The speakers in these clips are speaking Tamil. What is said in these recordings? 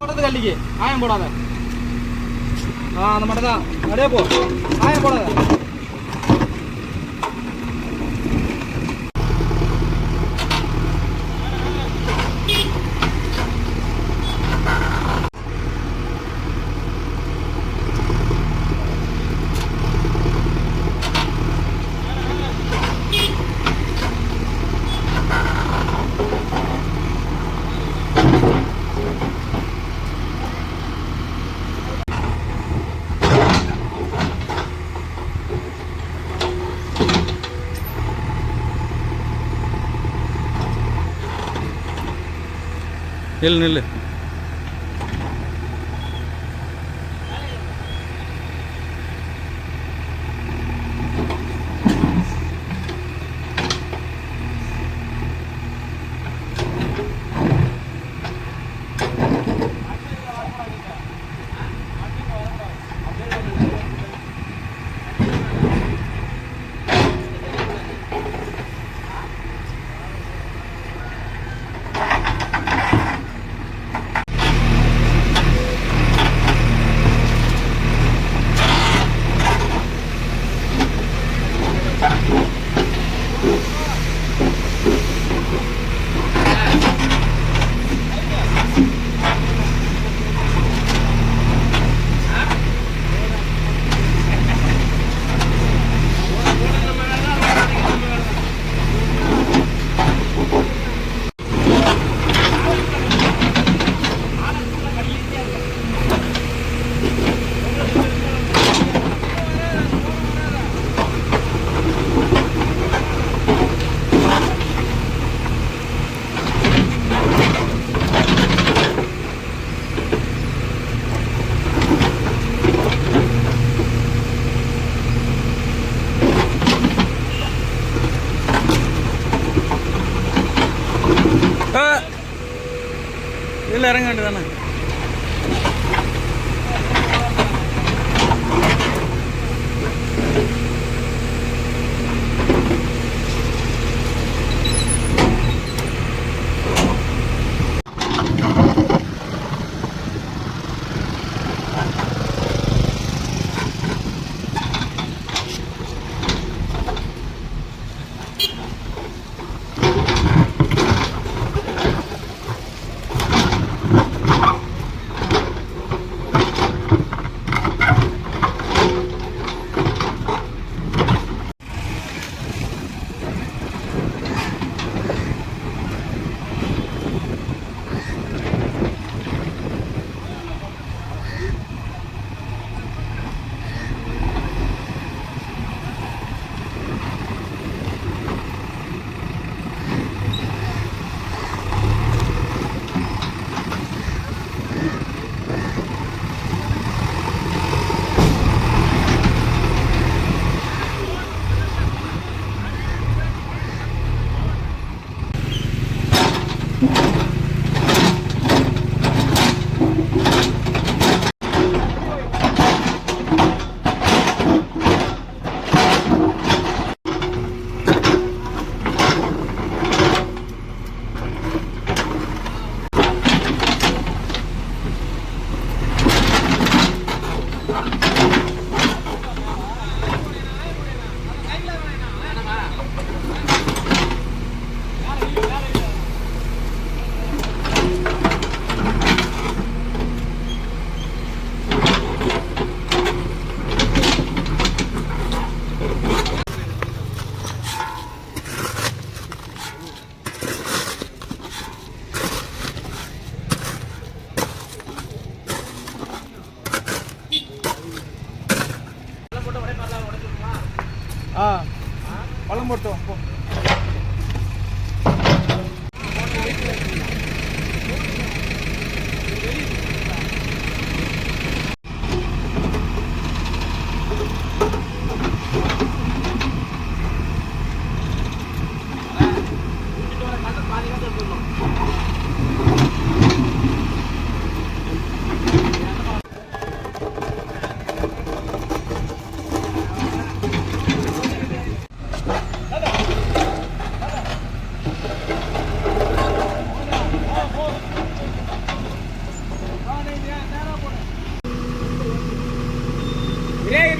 போடுறது கல்லிக்கு ஆயம் போடாத. ஆ அந்த மட்டும் தான். அப்படியே போ. ஆயம் போடாத. நில் நில்லு. ஆ. பழம்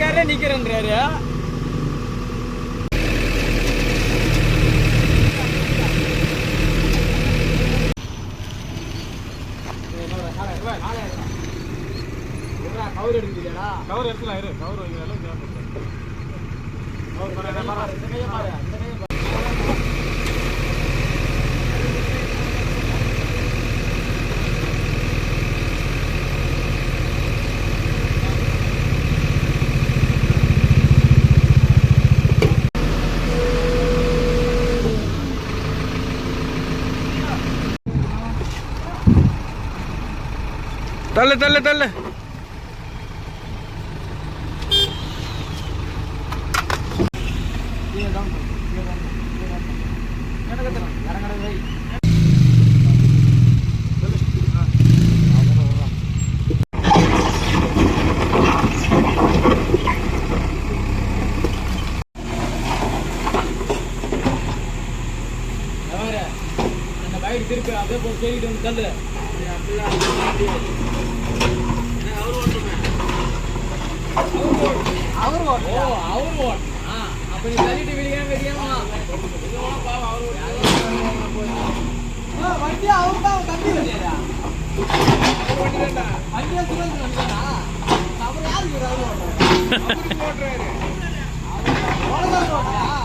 போட்டோம் நிக்கிறேன்றாரு. கவர் எடுக்குதுடா கவர் எடுக்கலாம் இரு கவர் வைக்கிற கவர் தள்ளு தள்ளு தள்ளு. அந்த பைக் திருப்பி அப்படியே போய் கேட்டு வந்து அவர் ஓட்டு அப்ப நீ தள்ளிட்டு வெளியே வெளியேமா வண்டி அவர் தான் தம்பி வண்டியா வண்டியா சுரேஷ் வண்டியா அவர் யாருக்கு அவரு ஓட்டுறாரு அவரு ஓட்டுறாரு